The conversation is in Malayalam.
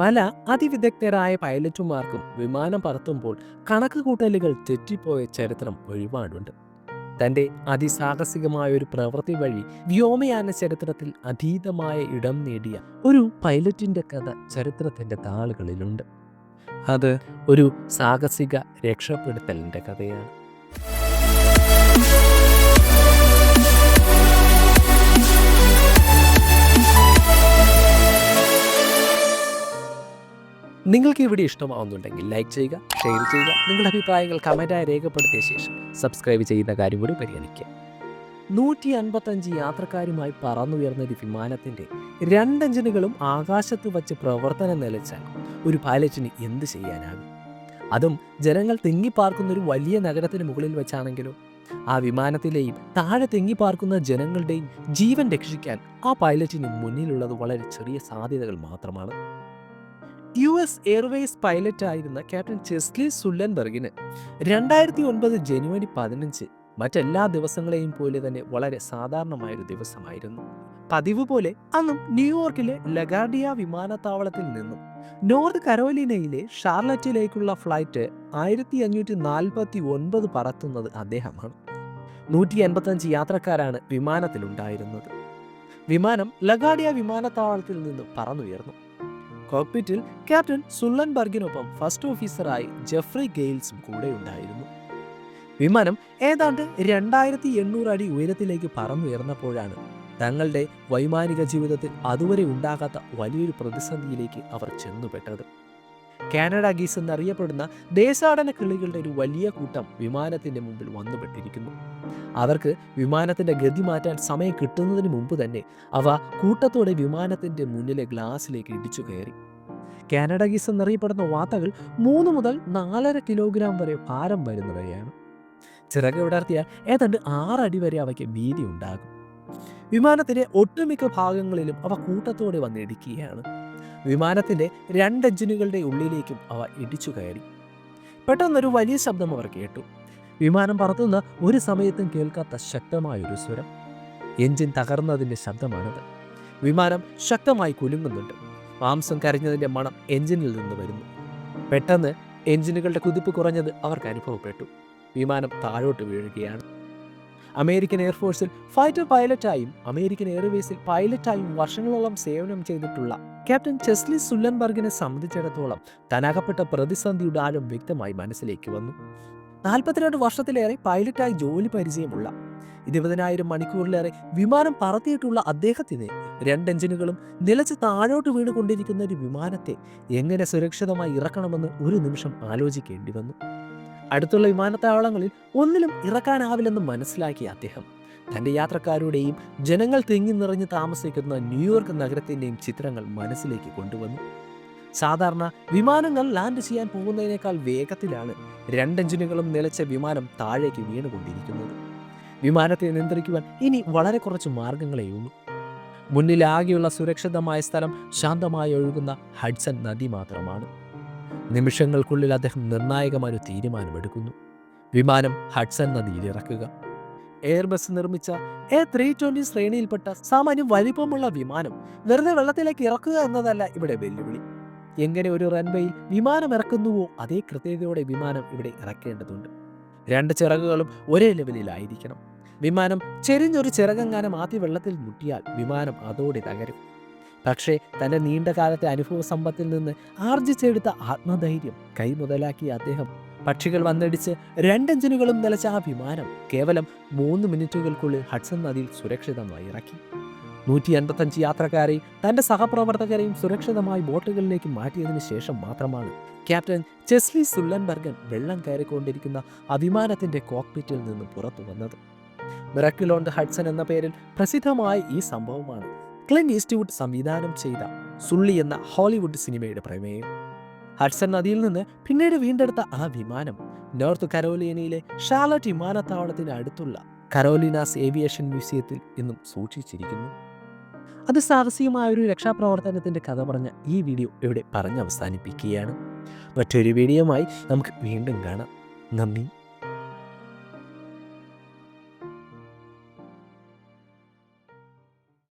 പല അതിവിദഗ്ധരായ പൈലറ്റുമാർക്കും വിമാനം പറത്തുമ്പോൾ കണക്ക് കൂട്ടലുകൾ തെറ്റിപ്പോയ ചരിത്രം ഒരുപാടുണ്ട് തന്റെ അതിസാഹസികമായ ഒരു പ്രവൃത്തി വഴി വ്യോമയാന ചരിത്രത്തിൽ അതീതമായ ഇടം നേടിയ ഒരു പൈലറ്റിന്റെ കഥ ചരിത്രത്തിന്റെ താളുകളിലുണ്ട്. അത് ഒരു സാഹസിക രക്ഷപ്പെടുത്തലിന്റെ കഥയാണ്. നിങ്ങൾക്ക് ഇവിടെ ഇഷ്ടമാവുന്നുണ്ടെങ്കിൽ ലൈക്ക് ചെയ്യുക ഷെയർ ചെയ്യുക നിങ്ങളുടെ അഭിപ്രായങ്ങൾ കമന്റായി രേഖപ്പെടുത്തിയ ശേഷം സബ്സ്ക്രൈബ് ചെയ്യുന്ന കാര്യം കൂടി പരിഗണിക്കുക. നൂറ്റി അൻപത്തഞ്ച് യാത്രക്കാരുമായി പറന്നുയർന്ന ഒരു വിമാനത്തിന്റെ രണ്ട് എഞ്ചിനുകളും ആകാശത്ത് വച്ച് പ്രവർത്തനം നിലച്ചാൽ ഒരു പൈലറ്റിന് എന്ത് ചെയ്യാനാകും? അതും ജനങ്ങൾ തിങ്ങിപ്പാർക്കുന്ന ഒരു വലിയ നഗരത്തിന് മുകളിൽ വെച്ചാണെങ്കിലോ? ആ വിമാനത്തിലെയും താഴെ തിങ്ങിപ്പാർക്കുന്ന ജനങ്ങളുടെയും ജീവൻ രക്ഷിക്കാൻ ആ പൈലറ്റിന് മുന്നിലുള്ളത് വളരെ ചെറിയ സാധ്യതകൾ മാത്രമാണ്. യു എസ് എയർവേസ് പൈലറ്റ് ആയിരുന്ന ക്യാപ്റ്റൻ ചെസ്ലി സുല്ലൻബർഗിന് രണ്ടായിരത്തി ഒൻപത് ജനുവരി പതിനഞ്ച് മറ്റെല്ലാ ദിവസങ്ങളെയും പോലെ തന്നെ വളരെ സാധാരണമായൊരു ദിവസമായിരുന്നു. പതിവ് പോലെ അന്നും ന്യൂയോർക്കിലെ ലഗാർഡിയ വിമാനത്താവളത്തിൽ നിന്നും നോർത്ത് കരോലിനയിലെ ഷാർലറ്റിലേക്കുള്ള ഫ്ലൈറ്റ് ആയിരത്തി അഞ്ഞൂറ്റി നാൽപ്പത്തി ഒൻപത് പറത്തുന്നത് അദ്ദേഹമാണ്. നൂറ്റി എൺപത്തഞ്ച് യാത്രക്കാരാണ് വിമാനത്തിലുണ്ടായിരുന്നത്. വിമാനം ലഗാഡിയ വിമാനത്താവളത്തിൽ നിന്ന് പറന്നുയർന്നു. കോക്പിറ്റിൽ ക്യാപ്റ്റൻ സുല്ലൻബർഗിനൊപ്പം ഫസ്റ്റ് ഓഫീസറായി ജെഫ്രി ഗെയിൽസും കൂടെ ഉണ്ടായിരുന്നു. വിമാനം ഏതാണ്ട് രണ്ടായിരത്തി എണ്ണൂറ് അടി ഉയരത്തിലേക്ക് പറന്നുയർന്നപ്പോഴാണ് തങ്ങളുടെ വൈമാനിക ജീവിതത്തിൽ അതുവരെ ഉണ്ടാകാത്ത വലിയൊരു പ്രതിസന്ധിയിലേക്ക് അവർ ചെന്നുപെട്ടത്. കാനഡ ഗീസ് എന്നറിയപ്പെടുന്ന ദേശാടന കിളികളുടെ ഒരു വലിയ കൂട്ടം വിമാനത്തിന്റെ മുമ്പിൽ വന്നുപെട്ടിരിക്കുന്നു. അവർക്ക് വിമാനത്തിന്റെ ഗതി മാറ്റാൻ സമയം കിട്ടുന്നതിന് മുമ്പ് തന്നെ അവ കൂട്ടത്തോടെ വിമാനത്തിന്റെ മുന്നിലെ ഗ്ലാസ്സിലേക്ക് ഇടിച്ചു കയറി. കാനഡ ഗീസ് എന്നറിയപ്പെടുന്ന വാത്തകൾ മൂന്ന് മുതൽ നാലര കിലോഗ്രാം വരെ ഭാരം വരുന്നവയാണ്. ചിറക് വിടർത്തിയാൽ ഏതാണ്ട് ആറടി വരെ അവയ്ക്ക് വീതി ഉണ്ടാകും വിമാനത്തിന്റെ ഒട്ടുമിക്ക ഭാഗങ്ങളിലും അവ കൂട്ടത്തോടെ വന്ന് വിമാനത്തിന്റെ രണ്ട് എഞ്ചിനുകളുടെ ഉള്ളിലേക്കും അവ ഇടിച്ചു കയറി. പെട്ടെന്നൊരു വലിയ ശബ്ദം അവർ കേട്ടു. വിമാനം പറത്തുന്ന ഒരു സമയത്തും കേൾക്കാത്ത ശക്തമായൊരു സ്വരം. എഞ്ചിൻ തകർന്നതിന്റെ ശബ്ദമാണത്. വിമാനം ശക്തമായി കുലുങ്ങുന്നുണ്ട്. മാംസം കരഞ്ഞതിന്റെ മണം എഞ്ചിനിൽ നിന്ന് വരുന്നു. പെട്ടെന്ന് എഞ്ചിനുകളുടെ കുതിപ്പ് കുറഞ്ഞത് അവർക്ക് അനുഭവപ്പെട്ടു. വിമാനം താഴോട്ട് വീഴുകയാണ്. അമേരിക്കൻ എയർഫോഴ്സിൽ ഫൈറ്റർ പൈലറ്റായും അമേരിക്കൻ എയർവേസിൽ പൈലറ്റായും വർഷങ്ങളോളം സേവനം ചെയ്തിട്ടുള്ള ക്യാപ്റ്റൻ ചെസ്ലി സുല്ലൻബർഗിനെ സംബന്ധിച്ചിടത്തോളം തനകപ്പെട്ട പ്രതിസന്ധിയുടെ ആഴം വ്യക്തമായി മനസ്സിലേക്ക് വന്നു. നാൽപ്പത്തിരണ്ട് വർഷത്തിലേറെ പൈലറ്റായി ജോലി പരിചയമുള്ള ഇരുപതിനായിരം മണിക്കൂറിലേറെ വിമാനം പറത്തിയിട്ടുള്ള അദ്ദേഹത്തിന് രണ്ട് എഞ്ചിനുകളും നിലച്ച് താഴോട്ട് വീണുകൊണ്ടിരിക്കുന്ന ഒരു വിമാനത്തെ എങ്ങനെ സുരക്ഷിതമായി ഇറക്കണമെന്ന് ഒരു നിമിഷം ആലോചിക്കേണ്ടി വന്നു. അടുത്തുള്ള വിമാനത്താവളങ്ങളിൽ ഒന്നിലും ഇറക്കാനാവില്ലെന്ന് മനസ്സിലാക്കിയ അദ്ദേഹം. തന്റെ യാത്രക്കാരുടെയും ജനങ്ങൾ തിങ്ങി നിറഞ്ഞ് താമസിക്കുന്ന ന്യൂയോർക്ക് നഗരത്തിന്റെയും ചിത്രങ്ങൾ മനസ്സിലേക്ക് കൊണ്ടുവന്നു. സാധാരണ വിമാനങ്ങൾ ലാൻഡ് ചെയ്യാൻ പോകുന്നതിനേക്കാൾ വേഗത്തിലാണ് രണ്ട് എഞ്ചിനുകളും നിലച്ച വിമാനം താഴേക്ക് വീണുകൊണ്ടിരിക്കുന്നത്. വിമാനത്തെ നിയന്ത്രിക്കുവാൻ ഇനി വളരെ കുറച്ച് മാർഗങ്ങളെയുള്ളൂ മുന്നിലാകെയുള്ള സുരക്ഷിതമായ സ്ഥലം ശാന്തമായി ഒഴുകുന്ന ഹഡ്സൺ നദി മാത്രമാണ്. നിമിഷങ്ങൾക്കുള്ളിൽ അദ്ദേഹം നിർണായകമായ ഒരു തീരുമാനമെടുക്കുന്നു വിമാനം ഹഡ്സൺ നദിയിൽ ഇറക്കുക. എയർബസ് നിർമ്മിച്ച എ ത്രീ ട്വന്റി ശ്രേണിയിൽപ്പെട്ട സാമാന്യം വലിപ്പമുള്ള വിമാനം വെറുതെ വെള്ളത്തിലേക്ക് ഇറക്കുക എന്നതല്ല ഇവിടെ വെല്ലുവിളി. എങ്ങനെ ഒരു റൺവേയിൽ വിമാനം ഇറക്കുന്നുവോ അതേ കൃത്യതയോടെ വിമാനം ഇവിടെ ഇറക്കേണ്ടതുണ്ട്. രണ്ട് ചിറകുകളും ഒരേ ലെവലിലായിരിക്കണം. വിമാനം ചെരിഞ്ഞൊരു ചിറകങ്ങാനം ആദ്യ വെള്ളത്തിൽ മുട്ടിയാൽ വിമാനം അതോടെ തകരും. പക്ഷേ തന്റെ നീണ്ടകാലത്തെ അനുഭവ സമ്പത്തിൽ നിന്ന് ആർജിച്ചെടുത്ത ആത്മധൈര്യം കൈമുതലാക്കിയ അദ്ദേഹം. പക്ഷികൾ വന്നടിച്ച് രണ്ട് എഞ്ചിനുകളും നിലച്ച ആ വിമാനം കേവലം മൂന്ന് മിനിറ്റുകൾക്കുള്ളിൽ ഹഡ്സൺ നദിയിൽ സുരക്ഷിതമായി ഇറക്കി. നൂറ്റി എൺപത്തഞ്ച് യാത്രക്കാരെയും തന്റെ സഹപ്രവർത്തകരെയും സുരക്ഷിതമായി ബോട്ടുകളിലേക്ക് മാറ്റിയതിന് ശേഷം മാത്രമാണ് ക്യാപ്റ്റൻ ചെസ്ലി സുല്ലൻബർഗൻ വെള്ളം കയറിക്കൊണ്ടിരിക്കുന്ന അഭിമാനത്തിന്റെ കോക്പിറ്റിൽ നിന്ന് പുറത്തു വന്നത്. മിറക്കിലോണ്ട് ഹഡ്സൺ എന്ന പേരിൽ പ്രസിദ്ധമായ ഈ സംഭവമാണ് ക്ലിൻ ഈസ്റ്റ്വുഡ് സംവിധാനം ചെയ്ത സുള്ളി എന്ന ഹോളിവുഡ് സിനിമയുടെ പ്രമേയം. ഹഡ്സൺ നദിയിൽ നിന്ന് പിന്നീട് വീണ്ടെടുത്ത ആ വിമാനം നോർത്ത് കരോലിയനയിലെ ഷാലറ്റ് വിമാനത്താവളത്തിന് അടുത്തുള്ള കരോലിനാസ് ഏവിയേഷൻ മ്യൂസിയത്തിൽ ഇന്നും സൂക്ഷിച്ചിരിക്കുന്നു. അത് സാഹസികമായ ഒരു രക്ഷാപ്രവർത്തനത്തിന്റെ കഥ പറഞ്ഞ ഈ വീഡിയോ ഇവിടെ പറഞ്ഞ് അവസാനിപ്പിക്കുകയാണ് മറ്റൊരു വീഡിയോമായി നമുക്ക് വീണ്ടും കാണാം. നന്ദി.